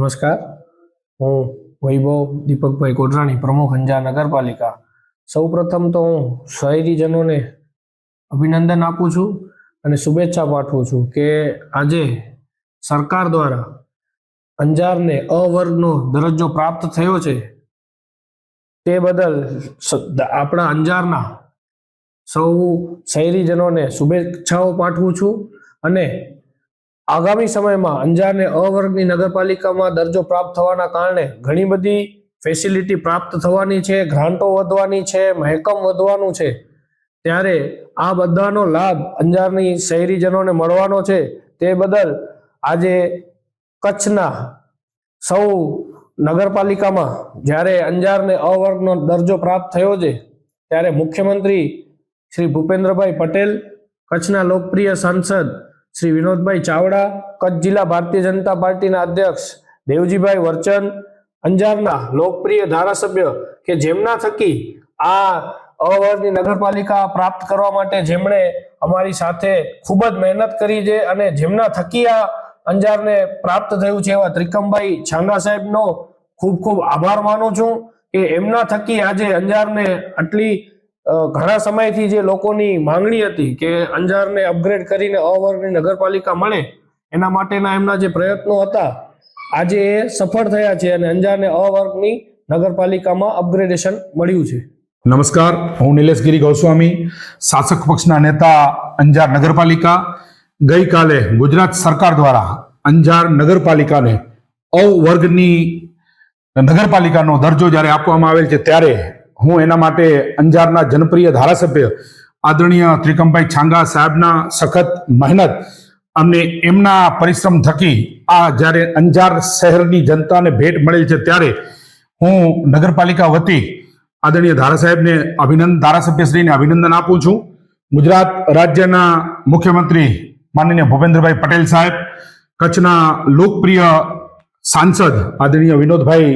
નમસ્કાર. હું વૈભવ દીપકભાઈ કોટરાણી પ્રમુખ અંજાર નગરપાલિકા. સૌપ્રથમ તો હું શહેરીજનોને અભિનંદન આપું છું અને શુભેચ્છા પાઠવું છું કે આજે સરકાર દ્વારા અંજારને અ વર્ગનો દરજ્જો પ્રાપ્ત થયો છે. તે બદલ આપણા અંજારના સૌ શહેરીજનોને શુભેચ્છાઓ પાઠવું છું અને આગામી સમયમાં અંજારને અ વર્ગની નગરપાલિકામાં દરજ્જો પ્રાપ્ત થવાના કારણે ઘણી બધી ફેસિલિટી પ્રાપ્ત થવાની છે, ગ્રાન્ટો વધવાની છે, મહેકમ વધવાનું છે. ત્યારે આ બધાનો લાભ અંજારની શહેરીજનોને મળવાનો છે. તે બદલ આજે કચ્છના સૌ નગરપાલિકામાં જ્યારે અંજારને અ વર્ગનો દરજ્જો પ્રાપ્ત થયો છે, ત્યારે મુખ્યમંત્રી શ્રી ભૂપેન્દ્રભાઈ પટેલ, કચ્છના લોકપ્રિય સાંસદ શ્રી વિનોદભાઈ ચાવડા, કચ્છ જિલ્લા ભારતીય જનતા પાર્ટીના અધ્યક્ષ દેવજીભાઈ વર્ચન, અંજારના લોકપ્રિય ધારાસભ્ય કે જેમના થકી આ અવરની નગરપાલિકા પ્રાપ્ત કરવા માટે જેમણે અમારી સાથે ખૂબ જ મહેનત કરી છે અને જેમના થકી આ અંજારને પ્રાપ્ત થયું છે એવા ત્રિકમભાઈ છાંગા સાહેબનો ખૂબ ખૂબ આભાર માનું છું કે એમના થકી આજે અંજારને આટલી ઘણા સમયથી જે લોકોની માંગણી હતી કે અંજારને અપગ્રેડ કરીને અવર્ગની નગરપાલિકા મળે, એના માટેના એમના જે પ્રયત્નો હતા, આજે એ સફળ થયા છે અને અંજારને અ વર્ગની નગરપાલિકામાં અપગ્રેડેશન મળ્યું છે. નમસ્કાર, હું નિલેશગીરી ગોસ્વામી, શાસક પક્ષના નેતા અંજાર નગરપાલિકા. ગઈકાલે ગુજરાત સરકાર દ્વારા અંજાર નગરપાલિકાને અવર્ગની નગરપાલિકાનો દરજ્જો જ્યારે આપવામાં આવેલ છે, ત્યારે હું એના માટે અંજારના જનપ્રિય ધારાસભ્ય આદરણીય ત્રિકમભાઈ છાંગા સાહેબના સખત મહેનત અને એમના પરિશ્રમ થકી આ જ્યારે અંજાર શહેરની જનતાને ભેટ મળેલ છે ત્યારે હું નગરપાલિકા વતી આદરણીય ધારાસાહેબને અભિનંદન ધારાસભ્યશ્રીને અભિનંદન આપું છું. ગુજરાત રાજ્યના મુખ્યમંત્રી માનનીય ભૂપેન્દ્રભાઈ પટેલ સાહેબ, કચ્છના લોકપ્રિય સાંસદ આદરણીય વિનોદભાઈ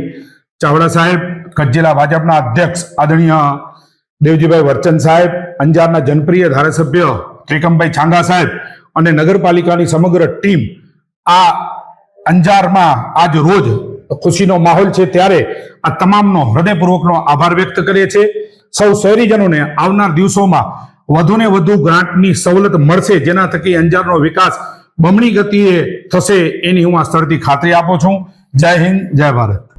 ચાવડા સાહેબ કચ્છ જિલ્લા ભાજપના અધ્યક્ષ આદરણીય દેવજીભાઈ વર્ચન સાહેબ, અંજારના જનપ્રિય ધારાસભ્ય ત્રિકમભાઈ છાંગા સાહેબ અને નગરપાલિકાની સમગ્ર ટીમ આ અંજારમાં આજ રોજ ખુશીનો માહોલ છે ત્યારે આ તમામનો હૃદયપૂર્વકનો આભાર વ્યક્ત કરીએ છીએ. સૌ શહેરીજનોને આવનાર દિવસોમાં વધુને વધુ ગ્રાન્ટની સવલત મળશે, જેના થકી અંજારનો વિકાસ બમણી ગતિએ થશે એની હું આ સ્થળથી ખાતરી આપું છું. જય હિન્દ, જય ભારત.